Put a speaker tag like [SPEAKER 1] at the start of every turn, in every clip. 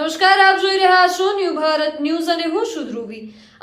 [SPEAKER 1] નમસ્કાર, આપ જોઈ રહ્યા છો ન્યૂ ભારત ન્યૂઝ અને હું છું ધ્રુવી.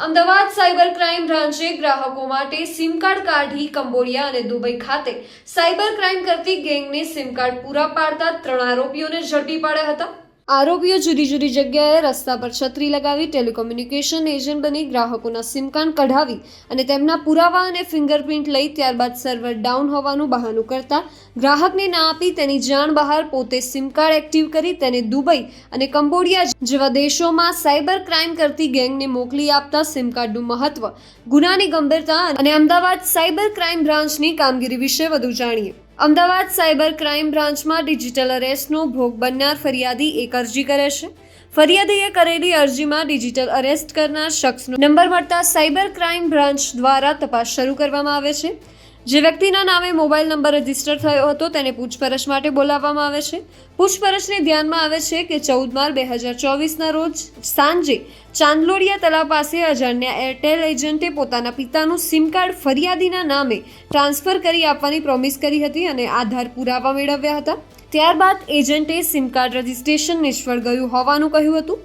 [SPEAKER 1] અમદાવાદ સાયબર ક્રાઇમ બ્રાન્ચે ગ્રાહકો માટે સિમ કાર્ડ કાઢી કંબોડિયા અને દુબઈ ખાતે સાયબર ક્રાઇમ કરતી ગેંગને સિમ કાર્ડ પૂરા પાડતા ત્રણ આરોપીઓને ઝડપી પાડ્યા હતા. આરોપીઓ જુદી જુદી જગ્યાએ રસ્તા પર છત્રી લગાવી ટેલિકોમ્યુનિકેશન એજન્ટ બની ગ્રાહકોના સિમ કાર્ડ કઢાવી અને તેમના પુરાવા અને ફિંગરપ્રિન્ટ લઈ ત્યારબાદ સર્વર ડાઉન હોવાનું બહાનું કરતા ગ્રાહકને ના આપી તેની જાણ બહાર પોતે સિમ કાર્ડ એક્ટિવ કરી તેને દુબઈ અને કંબોડિયા જેવા દેશોમાં સાયબર ક્રાઇમ કરતી ગેંગને મોકલી આપતા સિમ કાર્ડનું મહત્વ, ગુનાની ગંભીરતા અને અમદાવાદ સાયબર ક્રાઇમ બ્રાન્ચની કામગીરી વિશે વધુ જાણીએ. અમદાવાદ સાયબર ક્રાઇમ બ્રાન્ચમાં ડિજિટલ અરેસ્ટનો ભોગ બનનાર ફરિયાદી એક અરજી કરે છે. ફરિયાદીએ કરેલી અરજીમાં ડિજિટલ અરેસ્ટ કરનાર શખ્સનો નંબર મળતા સાયબર ક્રાઇમ બ્રાન્ચ દ્વારા તપાસ શરૂ કરવામાં આવે છે. જે વ્યક્તિના નામે મોબાઈલ નંબર રજિસ્ટર થયો હતો, તેને પૂછપરછ માટે બોલાવવામાં આવે છે. પૂછપરછને ધ્યાનમાં આવે છે કે ચૌદ માર્ચ બે હજાર ચોવીસના રોજ સાંજે ચાંદલોડિયા તળાવ પાસે અજાણ્યા એરટેલ એજન્ટે પોતાના પિતાનું સિમ કાર્ડ ફરિયાદીના નામે ટ્રાન્સફર કરી આપવાની પ્રોમિસ કરી હતી અને આધાર પુરાવા મેળવ્યા હતા. ત્યારબાદ એજન્ટે સિમ કાર્ડ રજીસ્ટ્રેશન નિષ્ફળ ગયું હોવાનું કહ્યું હતું.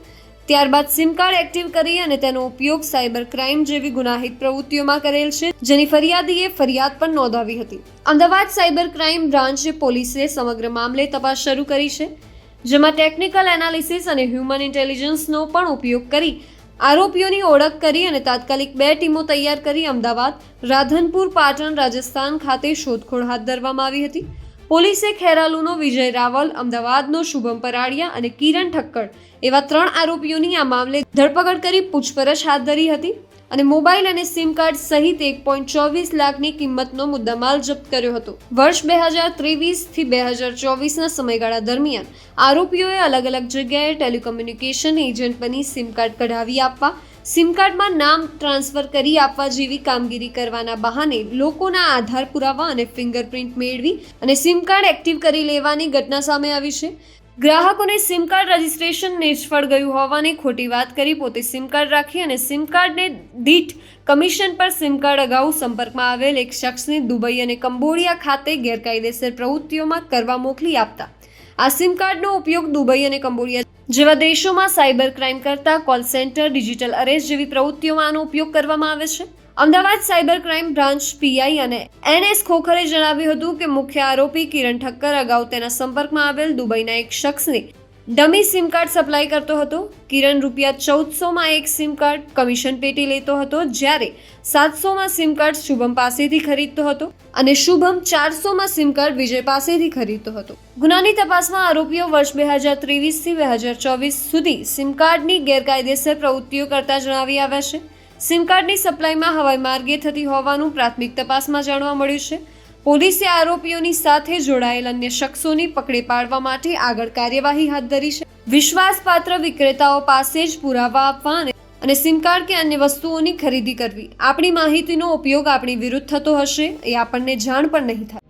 [SPEAKER 1] ત્યારબાદ સિમ કાર્ડ એક્ટિવ કરી અને તેનો ઉપયોગ સાયબર ક્રાઇમ જેવી ગુનાહિત પ્રવૃત્તિઓમાં કરેલ છે, જેની ફરિયાદીએ ફરિયાદ પણ નોંધાવી હતી. અમદાવાદ સાયબર ક્રાઇમ બ્રાન્ચ પોલીસે સમગ્ર મામલે તપાસ શરૂ કરી છે, જેમાં ટેકનિકલ એનાલિસિસ અને હ્યુમન ઇન્ટેલિજન્સનો પણ ઉપયોગ કરી, આરોપીઓની ઓળખ કરી અને તાત્કાલિક બે ટીમો તૈયાર કરી અમદાવાદ, રાધનપુર, પાટણ, રાજસ્થાન ખાતે શોધખોળ હાથ ધરવામાં આવી હતી. પોલીસે ખેરાલુનો વિજય રાવલ, અમદાવાદનો શુભમ પરાડિયા અને કિરણ ઠક્કર એવા ત્રણ આરોપીઓની આ મામલે ધરપકડ કરી પૂછપરછ હાથ ધરી હતી અને મોબાઈલ અને સિમ કાર્ડ સહિત એક પોઈન્ટ ચોવીસ લાખની કિંમતનો મુદ્દામાલ જપ્ત કર્યો હતો. વર્ષ બે હજાર ત્રેવીસથી બે હજાર ચોવીસના સમયગાળા દરમિયાન આરોપીઓએ અલગ અલગ જગ્યાએ ટેલિકોમ્યુનિકેશન એજન્ટ બની સિમ કાર્ડ કઢાવી આપવા સિમ કાર્ડમાં નામ ટ્રાન્સફર કરી આપવા જેવી કામગીરી કરવાના બહાને લોકોના આધાર પુરાવા અને ફિંગરપ્રિન્ટ મેળવી અને સિમ કાર્ડ એક્ટિવ કરી લેવાની ઘટના સામે આવી છે. ગ્રાહકોને સિમ કાર્ડ રજિસ્ટ્રેશન નિષ્ફળ ગયું હોવાની ખોટી વાત કરી પોતે સિમ કાર્ડ રાખી અને સિમ કાર્ડને દીઠ કમિશન પર સિમ કાર્ડ અગાઉ સંપર્કમાં આવેલ એક શખ્સને દુબઈ અને કંબોડિયા ખાતે ગેરકાયદેસર પ્રવૃત્તિઓમાં કરવા મોકલી આપતા આ સિમ કાર્ડનો ઉપયોગ દુબઈ અને કંબોડિયા જેવા દેશોમાં સાયબર ક્રાઇમ કરતા કોલ સેન્ટર ડિજિટલ અરેસ્ટ જેવી પ્રવૃત્તિઓમાં આનો ઉપયોગ કરવામાં આવે છે. Ahmedabad cyber crime branch PI અને એનએસ ખોખરે જણાવ્યું હતું કે મુખ્ય આરોપી કિરણ ઠક્કર અગાઉ તેના સંપર્કમાં આવેલ દુબઈના એક શખ્સને ડમી સિમ કાર્ડ સપ્લાય કરતો હતો. કિરણ રૂપિયા ચૌદસોમાં એક સિમ કાર્ડ કમિશન પેટી લેતો હતો, જ્યારે સાતસોમાં સિમ કાર્ડ શુભમ પાસેથી ખરીદતો હતો અને શુભમ ચારસોમાં સિમ કાર્ડ વિજય પાસેથી ખરીદતો હતો. ગુનાની તપાસમાં આરોપીઓ વર્ષ બે હજાર ત્રેવીસથી બે હજાર ચોવીસ સુધી સિમ કાર્ડની ગેરકાયદેસર પ્રવૃત્તિઓ કરતા જણાવી આવ્યા છે. સિમ કાર્ડની સપ્લાયમાં હવાઈ માર્ગે થતી હોવાનું પ્રાથમિક તપાસમાં જાણવા મળ્યું છે. પોલીસે આરોપીઓની સાથે જોડાયેલ અન્ય શખ્સોની પકડી પાડવા માટે આગળ કાર્યવાહી હાથ ધરી છે. વિશ્વાસપાત્ર વિક્રેતાઓ પાસે જ પુરાવા આપવા અને સિમ કાર્ડ કે અન્ય વસ્તુઓની ખરીદી કરવી. આપણી માહિતીનો ઉપયોગ આપણી વિરુદ્ધ થતો હશે, એ આપણને જાણ પણ નહીં થાય.